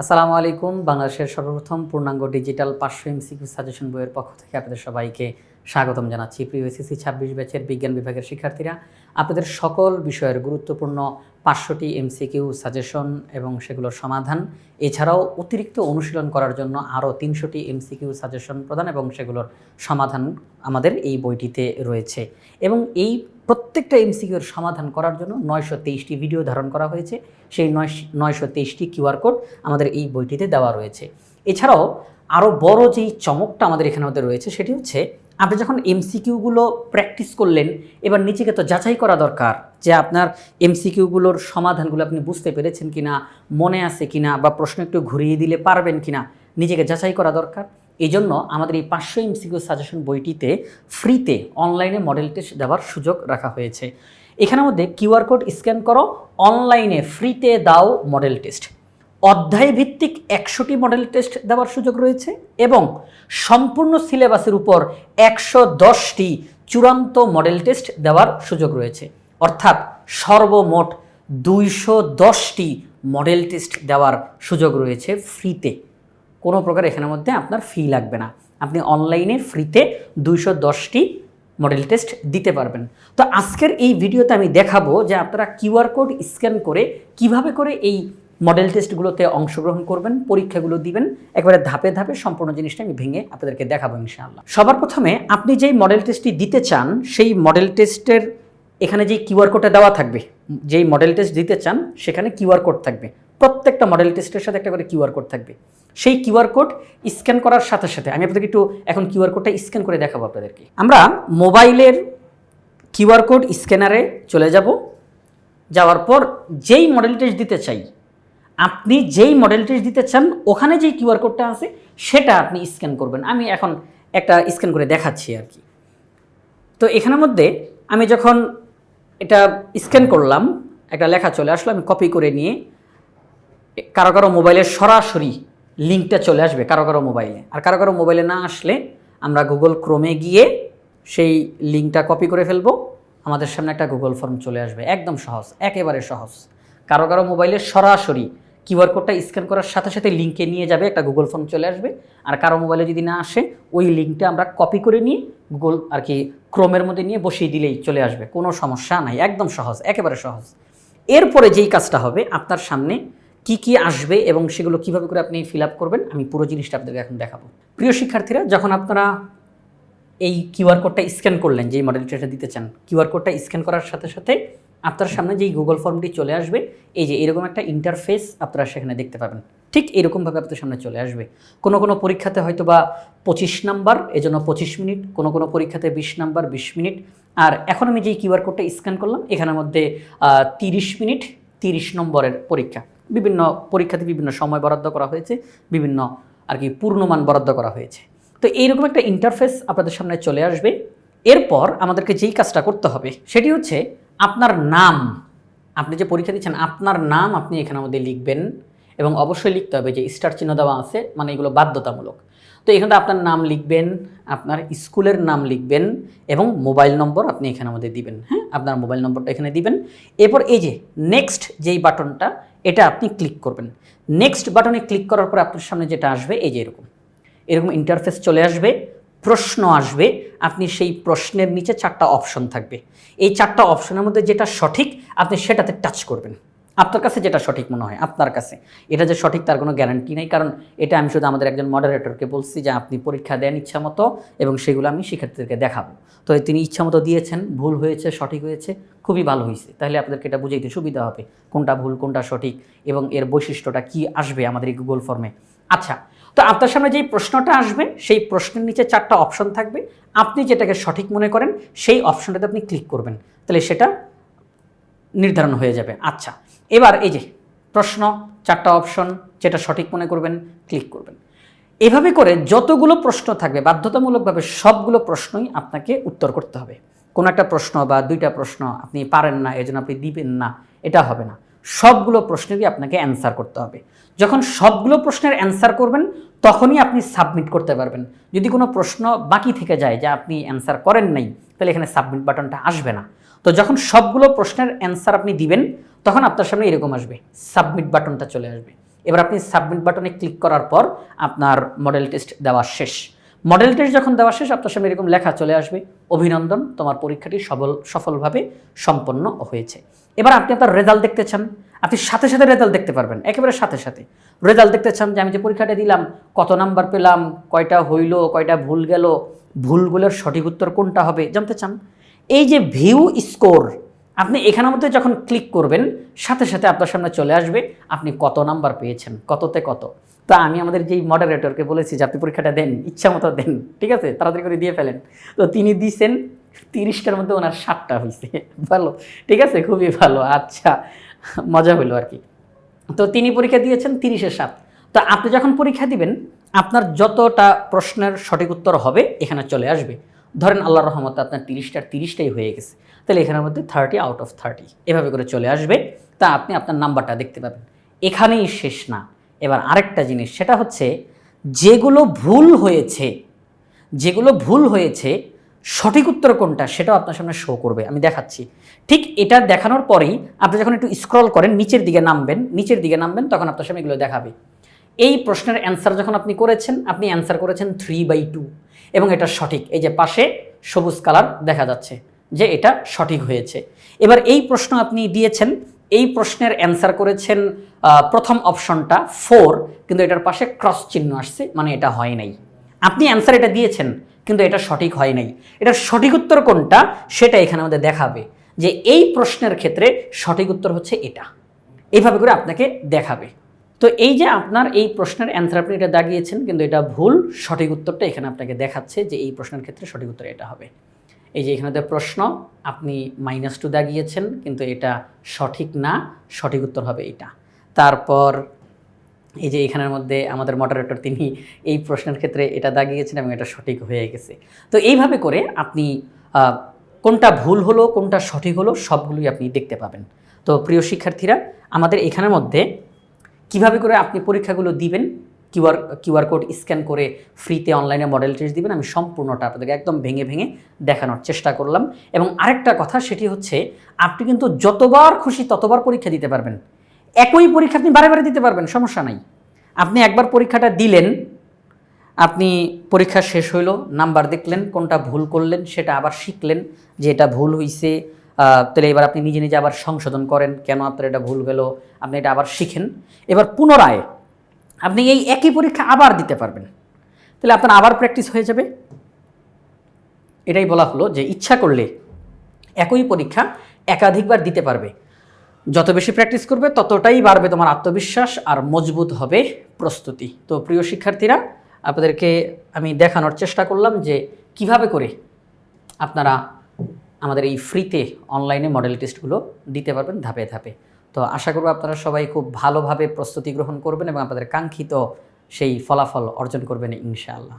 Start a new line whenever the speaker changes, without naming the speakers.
আসসালামু আলাইকুম, বাংলাদেশের সর্বপ্রথম পূর্ণাঙ্গ ডিজিটাল পাঁচশো এমসিকিউ সাজেশন বইয়ের পক্ষ থেকে আপনাদের সবাইকে স্বাগতম জানাচ্ছি। প্রিয় এসএসসি ছাব্বিশ ব্যাচের বিজ্ঞান বিভাগের শিক্ষার্থীরা, আপনাদের সকল বিষয়ের গুরুত্বপূর্ণ পাঁচশোটি এমসিকিউ সাজেশন এবং সেগুলোর সমাধান। এছাড়াও অতিরিক্ত অনুশীলন করার জন্য আরও তিনশোটি এমসিকিউ সাজেশন প্রদান এবং সেগুলোর সমাধান আমাদের এই বইটিতে রয়েছে। এবং এই প্রত্যেকটা এমসিকিউর সমাধান করার জন্য নয়শো তেইশটি ভিডিও ধারণ করা হয়েছে। সেই নয় নয়শো তেইশটি কিউআর কোড আমাদের এই বইটিতে দেওয়া রয়েছে। এছাড়াও আরও বড় যেই চমকটা আমাদের এখানে মধ্যে রয়েছে সেটি হচ্ছে আপনি যখন এমসিকিউগুলো প্র্যাকটিস করলেন, এবার নিজেকে তো যাচাই করা দরকার যে আপনার এমসিকিউগুলোর সমাধানগুলো আপনি বুঝতে পেরেছেন কিনা, মনে আছে কিনা বা প্রশ্ন একটু ঘুরিয়ে দিলে পারবেন কিনা, নিজেকে যাচাই করা দরকার। এই জন্য আমাদের এই পাঁচশো এমসিকিউ সাজেশন বইটিতে ফ্রিতে অনলাইনে মডেল টেস্ট দেওয়ার সুযোগ রাখা হয়েছে। এখানের মধ্যে কিউআর কোড স্ক্যান করো, অনলাইনে ফ্রিতে দাও মডেল টেস্ট। অধ্যায় ভিত্তিক একশোটি মডেল টেস্ট দেওয়ার সুযোগ রয়েছে এবং সম্পূর্ণ সিলেবাসের উপর একশো দশটি চূড়ান্ত মডেল টেস্ট দেওয়ার সুযোগ রয়েছে। অর্থাৎ সর্বমোট দুইশো দশটি মডেল টেস্ট দেওয়ার সুযোগ রয়েছে ফ্রিতে কোনো প্রকার এখানের মধ্যে আপনার ফি লাগবে না। আপনি অনলাইনে ফ্রিতে দুইশো দশটি মডেল টেস্ট দিতে পারবেন। তো আজকের এই ভিডিওতে আমি দেখাবো যে আপনারা কিউআর কোড স্ক্যান করে কীভাবে করে এই মডেল টেস্টগুলোতে অংশগ্রহণ করবেন, পরীক্ষাগুলো দিবেন, একবারে ধাপে ধাপে সম্পূর্ণ জিনিসটা আমি ভেঙে আপনাদেরকে দেখাবো ইনশাআল্লাহ। সবার প্রথমে আপনি যেই মডেল টেস্টটি দিতে চান, সেই মডেল টেস্টের এখানে যেই কিউআর কোডটা দেওয়া থাকবে, যেই মডেল টেস্ট দিতে চান, সেখানে কিউআর কোড থাকবে। প্রত্যেকটা মডেল টেস্টের সাথে একটা করে কিউআর কোড থাকবে। সেই কিউআর কোড স্ক্যান করার সাথে সাথে আমি আপনাদেরকে একটু এখন কিউআর কোডটা স্ক্যান করে দেখাবো আপনাদেরকে। আমরা মোবাইলের কিউআর কোড স্ক্যানারে চলে যাব। যাওয়ার পর যেই মডেল টেস্ট দিতে চাই আপনি যেই মডেলটি দিতে চান, ওখানে যেই কিউআর কোডটা আছে, সেটা আপনি স্ক্যান করবেন। আমি এখন একটা স্ক্যান করে দেখাচ্ছি আর কি। তো এখানের মধ্যে আমি যখন এটা স্ক্যান করলাম, একটা লেখা চলে আসলো, আমি কপি করে নিয়ে, কারও কারও মোবাইলে সরাসরি লিঙ্কটা চলে আসবে কারও কারও মোবাইলে আর কারও কারও মোবাইলে না আসলে আমরা গুগল ক্রোমে গিয়ে সেই লিঙ্কটা কপি করে ফেলব। আমাদের সামনে একটা গুগল ফর্ম চলে আসবে। একদম সহজ, একেবারে সহজ। কারও কারও মোবাইলে সরাসরি কিউআর কোডটা স্ক্যান করার সাথে সাথে লিঙ্কে নিয়ে যাবে, একটা গুগল ফর্ম চলে আসবে। আর কারও মোবাইলে যদি না আসে, ওই লিঙ্কটা আমরা কপি করে নিয়ে গুগল আর কি ক্রোমের মধ্যে নিয়ে বসিয়ে দিলেই চলে আসবে। কোনো সমস্যা নাই, একদম সহজ, একেবারে সহজ। এরপরে যেই কাজটা হবে, আপনার সামনে কি কি আসবে এবং সেগুলো কীভাবে করে আপনি ফিল আপ করবেন, আমি পুরো জিনিসটা আপনাদের এখন দেখাবো। প্রিয় শিক্ষার্থীরা, যখন আপনারা এই কিউআর কোডটা স্ক্যান করলেন, যেই মডেল টেস্টটা দিতে চান, কিউআর কোডটা স্ক্যান করার সাথে সাথে আপনার সামনে যেই গুগল ফর্মটি চলে আসবে, এই যে এরকম একটা ইন্টারফেস আপনারা সেখানে দেখতে পাবেন। ঠিক এরকমভাবে আপনার সামনে চলে আসবে। কোনো কোনো পরীক্ষাতে হয়তো বা পঁচিশ নাম্বার, এজন্য পঁচিশ মিনিট, কোনো কোনো পরীক্ষাতে বিশ নাম্বার, বিশ মিনিট। আর এখন আমি যেই কিউআর কোডটা স্ক্যান করলাম, এখানের মধ্যে তিরিশ মিনিট, তিরিশ নম্বরের পরীক্ষা। বিভিন্ন পরীক্ষাতে বিভিন্ন সময় বরাদ্দ করা হয়েছে, বিভিন্ন আর কি পূর্ণমান বরাদ্দ করা হয়েছে। তো এইরকম একটা ইন্টারফেস আপনাদের সামনে চলে আসবে। এরপর আমাদেরকে যেই কাজটা করতে হবে, সেটি হচ্ছে আপনার নাম, আপনি যে পরীক্ষা দিচ্ছেন, আপনার নাম আপনি এখানের মধ্যে লিখবেন এবং অবশ্যই লিখতে হবে যে স্টার চিহ্ন দেওয়া আছে মানে এগুলো বাধ্যতামূলক। তো এখানে আপনার নাম লিখবেন, আপনার স্কুলের নাম লিখবেন এবং মোবাইল নম্বর আপনি এখানের মধ্যে দিবেন হ্যাঁ? আপনার মোবাইল নম্বরটা এখানে দিবেন। এরপর এই যে নেক্সট যেই বাটনটা, এটা আপনি ক্লিক করবেন। নেক্সট বাটনে ক্লিক করার পর আপনার সামনে যেটা আসবে, এই যে এরকম। এরকম ইন্টারফেস চলে আসবে। প্রশ্ন আসবে, আপনি সেই প্রশ্নের নিচে চারটা অপশন থাকবে। এই চারটা অপশনের মধ্যে যেটা সঠিক, আপনি সেটাতে টাচ করবেন। আপনার কাছে যেটা সঠিক মনে হয়, আপনার কাছে। এটা যে সঠিক তার কোনো গ্যারান্টি নেই, কারণ এটা আমি শুধু আমাদের একজন মডারেটরকে বলছি যে আপনি পরীক্ষা দেন ইচ্ছা মতো এবং সেগুলো আমি শিক্ষার্থীদেরকে দেখাবো। তো তিনি ইচ্ছা মতো দিয়েছেন, ভুল হয়েছে, সঠিক হয়েছে, খুবই ভালো হয়েছে। তাহলে আপনাদেরকে এটা বুঝাইতে সুবিধা হবে, কোনটা ভুল, কোনটা সঠিক এবং এর বৈশিষ্ট্যটা কি আসবে আমাদের এই গুগল ফর্মে আচ্ছা তো আপনার সামনে যেই প্রশ্নটা আসবে, সেই প্রশ্নের নিচে চারটা অপশন থাকবে। আপনি যেটাকে সঠিক মনে করেন, সেই অপশনটাতে আপনি ক্লিক করবেন। তাহলে সেটা নির্ধারণ হয়ে যাবে। আচ্ছা এবার এই যে প্রশ্ন, চারটা অপশন যেটা সঠিক মনে করবেন ক্লিক করবেন। এভাবে করে যতগুলো প্রশ্ন থাকবে, বাধ্যতামূলকভাবে সবগুলো প্রশ্নই আপনাকে উত্তর করতে হবে। কোনো একটা প্রশ্ন বা দুইটা প্রশ্ন আপনি পারেন না, এজন্য আপনি দিবেন না, এটা হবে না। সবগুলো প্রশ্নেরই আপনাকে অ্যান্সার করতে হবে। যখন সবগুলো প্রশ্নের অ্যান্সার করবেন, তখনই আপনি সাবমিট করতে পারবেন। যদি কোনো প্রশ্ন বাকি থেকে যায় যা আপনি অ্যান্সার করেন নাই, তাহলে এখানে সাবমিট বাটনটা আসবে না। তো যখন সবগুলো প্রশ্নের অ্যান্সার আপনি দিবেন, তখন আপনার সামনে এরকম আসবে সাবমিট বাটনটা চলে আসবে। এবার আপনি সাবমিট বাটনে ক্লিক করার পর আপনার মডেল টেস্ট দেওয়া শেষ। মডেল টেস্ট যখন দেওয়া শেষ, আপনার সামনে এরকম লেখা চলে আসবে, অভিনন্দন, তোমার পরীক্ষাটি সফল সফলভাবে সম্পন্ন হয়েছে। এবার আপনি আপনার রেজাল্ট দেখতে চান, আপনি সাথে সাথে রেজাল্ট দেখতে পারবেন, একেবারে সাথে সাথে। রেজাল্ট দেখতে চান যে আমি যে পরীক্ষাটা দিলাম, কত নাম্বার পেলাম, কয়টা হইল, কয়টা ভুল গেল, ভুলগুলোর সঠিক উত্তর কোনটা হবে, জানতে চান? এই যে ভিউ স্কোর আপনি এখানের মধ্যে যখন ক্লিক করবেন, সাথে সাথে আপনার সামনে চলে আসবে, আপনি কত নাম্বার পেয়েছেন, কততে কত। তা আমি আমাদের যেই মডারেটরকে বলেছি যে, আপনি পরীক্ষাটা দেন ইচ্ছা মতো দেন। ঠিক আছে? তাড়াতাড়ি করে দিয়ে ফেলেন। তো তিনি দিছেন তিরিশটার মধ্যে ওনার ষাটটা হয়েছে ভালো, ঠিক আছে? খুবই ভালো আচ্ছা মজা হলো আর কি। তো তিনি পরীক্ষা দিয়েছেন তিরিশের সাত। তো আপনি যখন পরীক্ষা দিবেন, আপনার যতটা প্রশ্নের সঠিক উত্তর হবে, এখানে চলে আসবে। ধরেন আল্লাহ রহমতে আপনার তিরিশটার তিরিশটাই হয়ে গেছে। তাহলে এখানের মধ্যে থার্টি আউট অফ থার্টি এভাবে করে চলে আসবে। তা আপনি আপনার নাম্বারটা দেখতে পাবেন। এখানেই শেষ না। এবার আরেকটা জিনিস, সেটা হচ্ছে, যেগুলো ভুল হয়েছে, যেগুলো ভুল হয়েছে সঠিক উত্তর কোনটা সেটাও আপনার সামনে শো করবে, আমি দেখাচ্ছি। ঠিক এটা দেখানোর পরেই আপনি যখন একটু স্ক্রল করেন, নিচের দিকে নামবেন, নিচের দিকে নামবেন, তখন আপনার সামনে এগুলো দেখাবে। এই প্রশ্নের অ্যান্সার যখন আপনি করেছেন, আপনি অ্যান্সার করেছেন থ্রি বাই টু এবং এটা সঠিক। এই যে পাশে সবুজ কালার দেখা যাচ্ছে যে এটা সঠিক হয়েছে। এবার এই প্রশ্ন আপনি দিয়েছেন, এই প্রশ্নের অ্যান্সার করেছেন প্রথম অপশনটা ফোর কিন্তু এটার পাশে ক্রস চিহ্ন আসছে মানে এটা হয় নাই। আপনি অ্যান্সার এটা দিয়েছেন কিন্তু এটা সঠিক হয় নাই। এটার সঠিক উত্তর কোনটা? সেটা এখানে আমাদের দেখাবে যে এই প্রশ্নের ক্ষেত্রে সঠিক উত্তর হচ্ছে এটা। এইভাবে করে আপনাকে দেখাবে। তো এই যে আপনার এই প্রশ্নের অ্যান্সার আপনি এটা দাগিয়েছেন, কিন্তু এটা ভুল, সঠিক উত্তরটা এখানে আপনাকে দেখাচ্ছে যে এই প্রশ্নের ক্ষেত্রে সঠিক উত্তর এটা হবে। এই যে এখানে প্রশ্ন, আপনি মাইনাস টু দাগিয়েছেন, কিন্তু এটা সঠিক না, সঠিক উত্তর হবে এটা। তারপর এই যে এখানের মধ্যে আমাদের মডারেটর তিনি এই প্রশ্নের ক্ষেত্রে এটা দাগিয়েছেন এবং এটা সঠিক হয়ে গেছে। তো এইভাবে করে আপনি কোনটা ভুল হলো, কোনটা সঠিক হলো, সবগুলোই আপনি দেখতে পাবেন। তো প্রিয় শিক্ষার্থীরা, আমাদের এখানের মধ্যে কীভাবে করে আপনি পরীক্ষাগুলো দিবেন কিউআর কিউআর কোড স্ক্যান করে ফ্রিতে অনলাইনে মডেল টেস্ট দিবেন, আমি সম্পূর্ণটা আপনাদেরকে একদম ভেঙে ভেঙে দেখানোর চেষ্টা করলাম। এবং আরেকটা কথা, সেটি হচ্ছে, আপনি কিন্তু যতবার খুশি ততবার পরীক্ষা দিতে পারবেন। একই পরীক্ষা আপনি বারে বারে দিতে পারবেন, সমস্যা নাই। আপনি একবার পরীক্ষাটা দিলেন, আপনি পরীক্ষা শেষ হইল, নাম্বার দেখলেন, কোনটা ভুল করলেন, সেটা আবার শিখলেন, যে এটা ভুল হইছে তাহলে এবার আপনি নিজে নিজে আবার সংশোধন করেন, কেন আপনার এটা ভুল গেল, আপনি এটা আবার শিখেন। এবার পুনরায় আপনি এই একই পরীক্ষা আবার দিতে পারবেন। তাহলে আপনার আবার প্র্যাকটিস হয়ে যাবে। এটাই বলা হলো যে ইচ্ছা করলে একই পরীক্ষা একাধিকবার দিতে পারবে। যত বেশি প্র্যাকটিস করবে, ততটাই বাড়বে তোমার আত্মবিশ্বাস আর মজবুত হবে প্রস্তুতি। তো প্রিয় শিক্ষার্থীরা, আপনাদেরকে আমি দেখানোর চেষ্টা করলাম যে কীভাবে করে আপনারা আমাদের এই ফ্রিতে অনলাইনে মডেল টেস্টগুলো দিতে পারবেন ধাপে ধাপে। তো আশা করব আপনারা সবাই খুব ভালোভাবে প্রস্তুতি গ্রহণ করবেন এবং আপনাদের কাঙ্ক্ষিত সেই ফলাফল অর্জন করবেন ইনশাআল্লাহ।